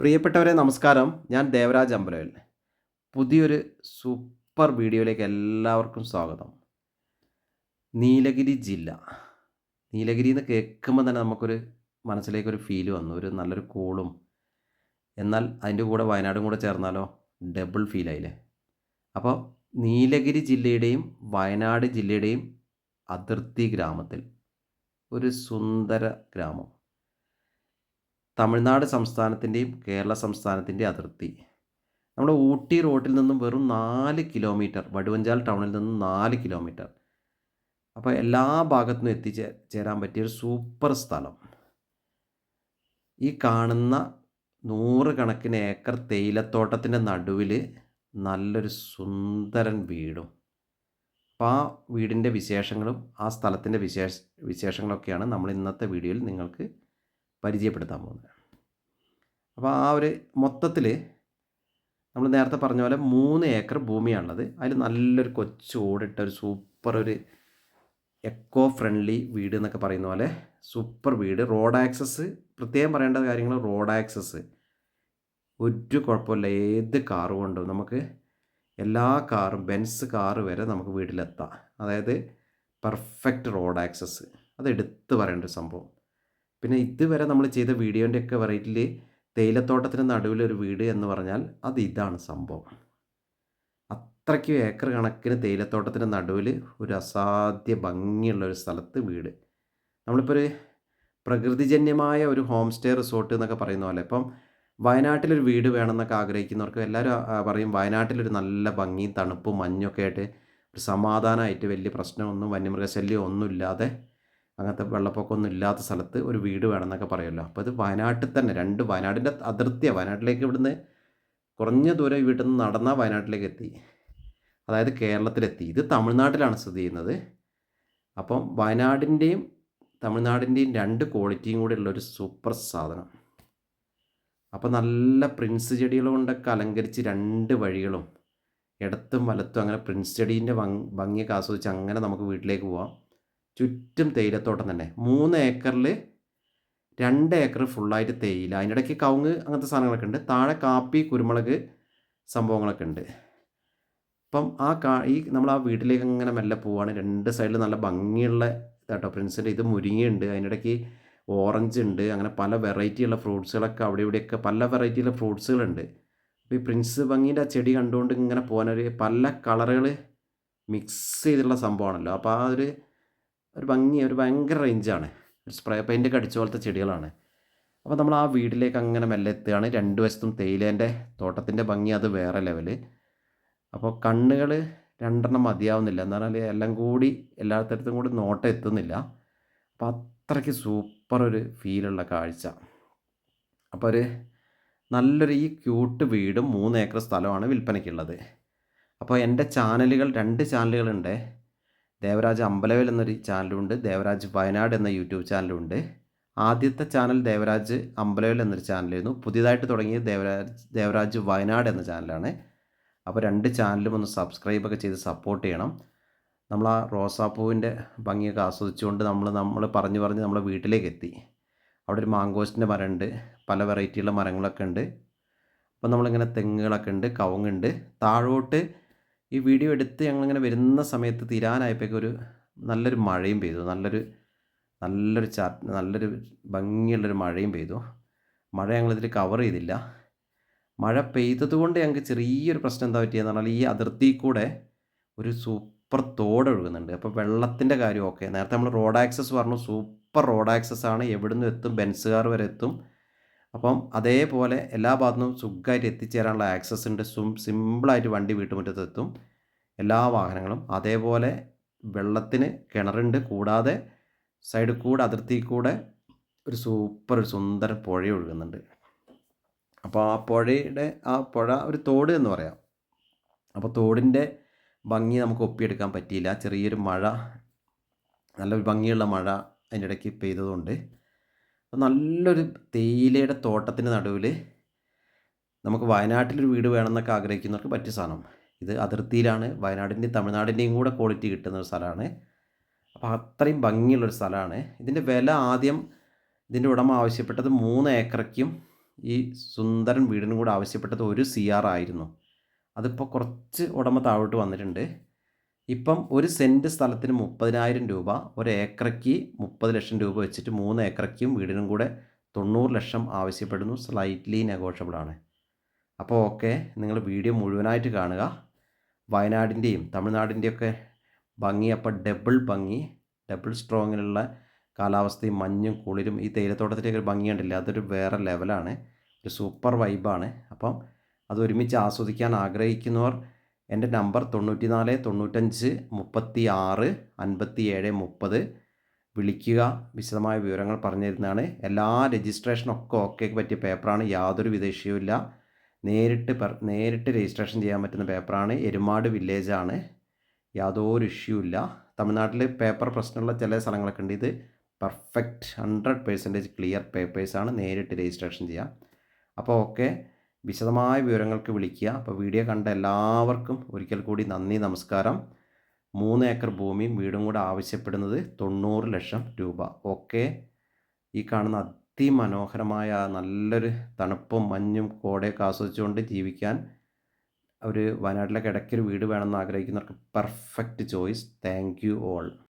പ്രിയപ്പെട്ടവരെ നമസ്കാരം. ഞാൻ ദേവരാജ് അമ്പലവൽ പുതിയൊരു സൂപ്പർ വീഡിയോയിലേക്ക് എല്ലാവർക്കും സ്വാഗതം. നീലഗിരി ജില്ല. നീലഗിരി എന്ന് കേൾക്കുമ്പോൾ തന്നെ നമുക്കൊരു മനസ്സിലേക്കൊരു ഫീൽ വന്നു. ഒരു നല്ലൊരു കൂളും എന്നാൽ അതിന്റെ കൂടെ വയനാടും കൂടെ ചേർന്നാലോ? ഡബിൾ ഫീലായില്ലേ അപ്പോൾ നീലഗിരി ജില്ലയുടെയും വയനാട് ജില്ലയുടെയും അതിർത്തി ഗ്രാമത്തിൽ ഒരു സുന്ദര ഗ്രാമം. തമിഴ്നാട് സംസ്ഥാനത്തിന്റെയും കേരള സംസ്ഥാനത്തിന്റെയും അതിർത്തി. നമ്മുടെ ഊട്ടി റോഡിൽ നിന്നും വെറും നാല് കിലോമീറ്റർ വടുവഞ്ചാൽ ടൗണിൽ നിന്നും നാല് കിലോമീറ്റർ. അപ്പോൾ എല്ലാ ഭാഗത്തു നിന്നും എത്തിച്ചേ ചേരാൻ പറ്റിയ ഒരു സൂപ്പർ സ്ഥലം. ഈ കാണുന്ന നൂറുകണക്കിന് ഏക്കർ തേയിലത്തോട്ടത്തിന്റെ നടുവിൽ നല്ലൊരു സുന്ദരൻ വീടും. അപ്പോൾ ആ വീടിന്റെ വിശേഷങ്ങളും ആ സ്ഥലത്തിന്റെ വിശേഷ വിശേഷങ്ങളൊക്കെയാണ് നമ്മൾ ഇന്നത്തെ വീഡിയോയിൽ നിങ്ങൾക്ക് പരിചയപ്പെടുത്താൻ പോകുന്നത്. അപ്പോൾ ആ ഒരു മൊത്തത്തിൽ നമ്മൾ നേരത്തെ പറഞ്ഞ പോലെ മൂന്ന് ഏക്കർ ഭൂമിയാണുള്ളത്. അതിൽ നല്ലൊരു കൊച്ചു ഓടിട്ട ഒരു സൂപ്പർ ഒരു എക്കോ ഫ്രണ്ട്ലി വീട് എന്നൊക്കെ പറയുന്ന പോലെ സൂപ്പർ വീട്. റോഡ് ആക്സസ് പ്രത്യേകം പറയേണ്ട കാര്യങ്ങൾ റോഡ് ആക്സസ്. ഒരു കുഴപ്പമില്ല. ഏത് കാറ് കൊണ്ടും നമുക്ക് എല്ലാ കാറും ബെൻസ് കാറ് വരെ നമുക്ക് വീട്ടിലെത്താം. അതായത് പെർഫെക്റ്റ് റോഡ് ആക്സസ്. അത് എടുത്തു പറയേണ്ട ഒരു സംഭവം. പിന്നെ ഇതുവരെ നമ്മൾ ചെയ്ത വീഡിയോന്റെയൊക്കെ വെറൈറ്റിയിൽ തേയിലത്തോട്ടത്തിന് നടുവിലൊരു വീട് എന്ന് പറഞ്ഞാൽ അത് ഇതാണ് സംഭവം. അത്രയ്ക്കും ഏക്കർ കണക്കിന് തേയിലത്തോട്ടത്തിന് നടുവിൽ ഒരു അസാധ്യ ഭംഗിയുള്ള ഒരു സ്ഥലത്ത് വീട്. നമ്മളിപ്പോൾ ഒരു പ്രകൃതിജന്യമായ ഒരു ഹോം സ്റ്റേ റിസോർട്ട് എന്നൊക്കെ പറയുന്ന പോലെ ഇപ്പം വയനാട്ടിലൊരു വീട് വേണമെന്നൊക്കെ ആഗ്രഹിക്കുന്നവർക്ക് എല്ലാവരും പറയും വയനാട്ടിലൊരു നല്ല ഭംഗിയും തണുപ്പും മഞ്ഞൊക്കെ ആയിട്ട് ഒരു സമാധാനമായിട്ട് വലിയ പ്രശ്നമൊന്നും വന്യമൃഗശല്യം ഒന്നുമില്ലാതെ അങ്ങനത്തെ വെള്ളപ്പൊക്കമൊന്നും ഇല്ലാത്ത സ്ഥലത്ത് ഒരു വീട് വേണമെന്നൊക്കെ പറയുമല്ലോ. അപ്പോൾ ഇത് വയനാട്ടിൽ തന്നെ രണ്ട് വയനാടിന്റെ അതിർത്തിയാണ് വയനാട്ടിലേക്ക് ഇവിടുന്ന് കുറഞ്ഞ ദൂരം വീട്ടിൽ നിന്ന് നടന്നാൽ വയനാട്ടിലേക്ക് എത്തി. അതായത് കേരളത്തിലെത്തി. ഇത് തമിഴ്നാട്ടിലാണ് സ്ഥിതി ചെയ്യുന്നത്. അപ്പം വയനാടിന്റെയും തമിഴ്നാടിന്റെയും രണ്ട് ക്വാളിറ്റിയും കൂടെ ഉള്ള ഒരു സൂപ്പർ സാധനം. അപ്പോൾ നല്ല പ്രിൻസ് ചെടികൾ കൊണ്ടൊക്കെ അലങ്കരിച്ച് രണ്ട് വഴികളും ഇടത്തും വലത്തും അങ്ങനെ പ്രിൻസ് ചെടീന്റെ ഭംഗിയൊക്കെ ആസ്വദിച്ച് അങ്ങനെ നമുക്ക് വീട്ടിലേക്ക് പോവാം. ചുറ്റും തേയിലത്തോട്ടം തന്നെ. മൂന്ന് ഏക്കറിൽ രണ്ട് ഏക്കർ ഫുള്ളായിട്ട് തേയില. അതിനിടയ്ക്ക് കവുങ്ങ് അങ്ങനത്തെ സാധനങ്ങളൊക്കെ ഉണ്ട്. താഴെ കാപ്പി കുരുമുളക് സംഭവങ്ങളൊക്കെ ഉണ്ട്. അപ്പം ആ കാ ഈ നമ്മൾ ആ വീട്ടിലേക്ക് അങ്ങനെ മെല്ലെ പോവാണ്. രണ്ട് സൈഡിൽ നല്ല ഭംഗിയുള്ള ഇതാട്ടോ പ്രിൻസിന്റെ ഇത് മുരിങ്ങയുണ്ട്. അതിനിടയ്ക്ക് ഓറഞ്ച് ഉണ്ട്. അങ്ങനെ പല വെറൈറ്റിയുള്ള ഫ്രൂട്ട്സുകളൊക്കെ അവിടെ ഇവിടെയൊക്കെ പല വെറൈറ്റിയുള്ള ഫ്രൂട്ട്സുകളുണ്ട് അപ്പോൾ ഈ പ്രിൻസ് ഭംഗിന്റെ ആ ചെടി കണ്ടുകൊണ്ട് ഇങ്ങനെ പോകാനൊരു പല കളറുകൾ മിക്സ് ചെയ്തിട്ടുള്ള സംഭവമാണല്ലോ. അപ്പോൾ ആ ഒരു ഒരു ഭംഗി ഒരു ഭയങ്കര റേഞ്ചാണ് ഒരു സ്പ്രേ പെയിന്റൊക്കെ അടിച്ച പോലത്തെ ചെടികളാണ്. അപ്പോൾ നമ്മൾ ആ വീട്ടിലേക്ക് അങ്ങനെ മെല്ലെ എത്തുകയാണ്. രണ്ട് വശത്തും തേയിലേന്റെ തോട്ടത്തിന്റെ ഭംഗി അത് വേറെ ലെവൽ അപ്പോൾ കണ്ണുകൾ രണ്ടെണ്ണം മതിയാവുന്നില്ല. എന്ന് പറഞ്ഞാൽ എല്ലാം കൂടി എല്ലാ എല്ലാത്തരത്തും കൂടി നോട്ടം എത്തുന്നില്ല. അപ്പോൾ അത്രയ്ക്ക് സൂപ്പർ ഒരു ഫീലുള്ള കാഴ്ച. അപ്പോൾ ഒരു നല്ലൊരു ഈ ക്യൂട്ട് വീടും മൂന്ന് ഏക്കർ സ്ഥലമാണ് വിൽപ്പനയ്ക്കുള്ളത്. അപ്പോൾ എന്റെ ചാനലുകൾ രണ്ട് ചാനലുകളുണ്ട് ദേവരാജ് അമ്പലവേൽ എന്നൊരു ചാനലുണ്ട് ദേവരാജ് വയനാട് എന്ന യൂട്യൂബ് ചാനലുണ്ട്. ആദ്യത്തെ ചാനൽ ദേവരാജ് അമ്പലവേൽ എന്നൊരു ചാനലായിരുന്നു. പുതിയതായിട്ട് തുടങ്ങിയത് ദേവരാജ് ദേവരാജ് വയനാട് എന്ന ചാനലാണ്. അപ്പോൾ രണ്ട് ചാനലും ഒന്ന് സബ്സ്ക്രൈബൊക്കെ ചെയ്ത് സപ്പോർട്ട് ചെയ്യണം. നമ്മൾ ആ റോസാപ്പൂവിന്റെ ഭംഗിയൊക്കെ ആസ്വദിച്ചുകൊണ്ട് നമ്മൾ നമ്മൾ പറഞ്ഞു പറഞ്ഞ് നമ്മളെ വീട്ടിലേക്ക് എത്തി. അവിടെ ഒരു മാങ്കോസ്റ്റിന്റെ മരമുണ്ട് പല വെറൈറ്റിയുള്ള മരങ്ങളൊക്കെ ഉണ്ട്. അപ്പോൾ നമ്മളിങ്ങനെ തെങ്ങുകളൊക്കെ ഉണ്ട് കവുങ്ങുണ്ട് താഴോട്ട് ഈ വീഡിയോ എടുത്ത് ഞങ്ങളിങ്ങനെ വരുന്ന സമയത്ത് തീരാനായപ്പോഴേക്കൊരു നല്ലൊരു മഴയും പെയ്തു. നല്ലൊരു നല്ലൊരു ചാ നല്ലൊരു ഭംഗിയുള്ളൊരു മഴയും പെയ്തു. മഴ ഞങ്ങളിതിൽ കവർ ചെയ്തില്ല. മഴ പെയ്തതുകൊണ്ട് ഞങ്ങൾക്ക് ചെറിയൊരു പ്രശ്നം എന്താ പറ്റിയെന്ന് പറഞ്ഞാൽ ഈ അതിർത്തി കൂടെ ഒരു സൂപ്പർ തോട് ഒഴുകുന്നുണ്ട്. അപ്പോൾ വെള്ളത്തിന്റെ കാര്യം ഓക്കെ നേരത്തെ നമ്മൾ റോഡ് ആക്സസ് പറഞ്ഞു. സൂപ്പർ റോഡ് ആക്സസ് ആണ്. എവിടുന്ന് എത്തും? ബെൻസുകാർ വരെ എത്തും. അപ്പം അതേപോലെ എല്ലാ ഭാഗത്തുനിന്നും സുഖമായിട്ട് എത്തിച്ചേരാനുള്ള ആക്സസ് ഉണ്ട്. സും സിമ്പിളായിട്ട് വണ്ടി വീട്ടുമുറ്റത്ത് എത്തും. എല്ലാ വാഹനങ്ങളും അതേപോലെ വെള്ളത്തിന് കിണറുണ്ട്. കൂടാതെ സൈഡിൽ കൂടെ അതിർത്തി കൂടെ ഒരു സൂപ്പർ ഒരു സുന്ദര പുഴ ഒഴുകുന്നുണ്ട്. അപ്പോൾ ആ പുഴയുടെ ആ പുഴ ഒരു തോട് എന്ന് പറയാം. അപ്പോൾ തോടിന്റെ ഭംഗി നമുക്ക് ഒപ്പിയെടുക്കാൻ പറ്റിയില്ല. ചെറിയൊരു മഴ നല്ലൊരു ഭംഗിയുള്ള മഴ അതിന്റെ ഇടയ്ക്ക് പെയ്തതുകൊണ്ട്. നല്ലൊരു തേയിലയുടെ തോട്ടത്തിന്റെ നടുവിൽ നമുക്ക് വയനാട്ടിലൊരു വീട് വേണമെന്നൊക്കെ ആഗ്രഹിക്കുന്നവർക്ക് പറ്റിയ സാധനം. ഇത് അതിർത്തിയിലാണ്. വയനാടിന്റെയും തമിഴ്നാടിന്റെയും കൂടെ ക്വാളിറ്റി കിട്ടുന്ന ഒരു സ്ഥലമാണ്. അപ്പോൾ അത്രയും ഭംഗിയുള്ളൊരു സ്ഥലമാണ്. ഇതിന്റെ വില ആദ്യം ഇതിന്റെ ഉടമ ആവശ്യപ്പെട്ടത് മൂന്ന് ഏക്കറയ്ക്കും ഈ സുന്ദരൻ വീടിനും കൂടെ ആവശ്യപ്പെട്ടത് ഒരു സി ആർ ആയിരുന്നു. അതിപ്പോൾ കുറച്ച് ഉടമ താഴോട്ട് വന്നിട്ടുണ്ട്. ഇപ്പം ഒരു സെന്റ് സ്ഥലത്തിന് മുപ്പതിനായിരം രൂപ ഒരു ഏക്കറയ്ക്ക് മുപ്പത് ലക്ഷം രൂപ വെച്ചിട്ട് മൂന്ന് ഏക്കറയ്ക്കും വീടിനും കൂടെ തൊണ്ണൂറ് ലക്ഷം ആവശ്യപ്പെടുന്നു. സ്ലൈറ്റ്ലി നെഗോഷ്യബിൾ ആണ്. അപ്പോൾ ഓക്കെ നിങ്ങൾ വീഡിയോ മുഴുവനായിട്ട് കാണുക. വയനാടിന്റെയും തമിഴ്നാടിന്റെയൊക്കെ ഭംഗി അപ്പോൾ ഡബിൾ ഭംഗി ഡബിൾ സ്ട്രോങ്ങിലുള്ള കാലാവസ്ഥയും മഞ്ഞും കുളിരും ഈ തേയിലത്തോട്ടത്തിലേക്ക് ഒരു ഭംഗി കണ്ടില്ല? അതൊരു വേറെ ലെവലാണ് ഒരു സൂപ്പർ വൈബാണ് അപ്പം അത് ഒരുമിച്ച് ആസ്വദിക്കാൻ ആഗ്രഹിക്കുന്നവർ എന്റെ നമ്പർ തൊണ്ണൂറ്റി നാല് തൊണ്ണൂറ്റഞ്ച് മുപ്പത്തി ആറ് അൻപത്തി ഏഴ് മുപ്പത്. വിളിക്കുക വിശദമായ വിവരങ്ങൾ പറഞ്ഞു തരുന്നതാണ് എല്ലാ രജിസ്ട്രേഷനൊക്കെ ഓക്കെ പറ്റിയ പേപ്പറാണ് യാതൊരു വിദേശവുമില്ല നേരിട്ട് പെർ നേരിട്ട് രജിസ്ട്രേഷൻ ചെയ്യാൻ പറ്റുന്ന പേപ്പറാണ് എരുമാട് വില്ലേജാണ് യാതൊരു ഇഷ്യൂ ഇല്ല. തമിഴ്നാട്ടിൽ പേപ്പർ പ്രശ്നമുള്ള ചില സ്ഥലങ്ങളൊക്കെ ഉണ്ട്. ഇത് പെർഫെക്റ്റ് ഹൺഡ്രഡ് പേഴ്സന്റേജ് ക്ലിയർ പേപ്പേഴ്സാണ് നേരിട്ട് രജിസ്ട്രേഷൻ ചെയ്യാം. അപ്പോൾ ഓക്കെ വിശദമായ വിവരങ്ങൾക്ക് വിളിക്കുക. അപ്പോൾ വീഡിയോ കണ്ട എല്ലാവർക്കും ഒരിക്കൽ കൂടി നന്ദി നമസ്കാരം. മൂന്ന് ഏക്കർ ഭൂമിയും വീടും കൂടെ ആവശ്യപ്പെടുന്നത് തൊണ്ണൂറ് ലക്ഷം രൂപ. ഓക്കെ. ഈ കാണുന്ന അതിമനോഹരമായ നല്ലൊരു തണുപ്പും മഞ്ഞും കോടയൊക്കെ ആസ്വദിച്ചുകൊണ്ട് ജീവിക്കാൻ ഒരു വയനാട്ടിലേക്ക് ഇടയ്ക്കൊരു വീട് വേണമെന്ന് ആഗ്രഹിക്കുന്നവർക്ക് perfect choice thank you all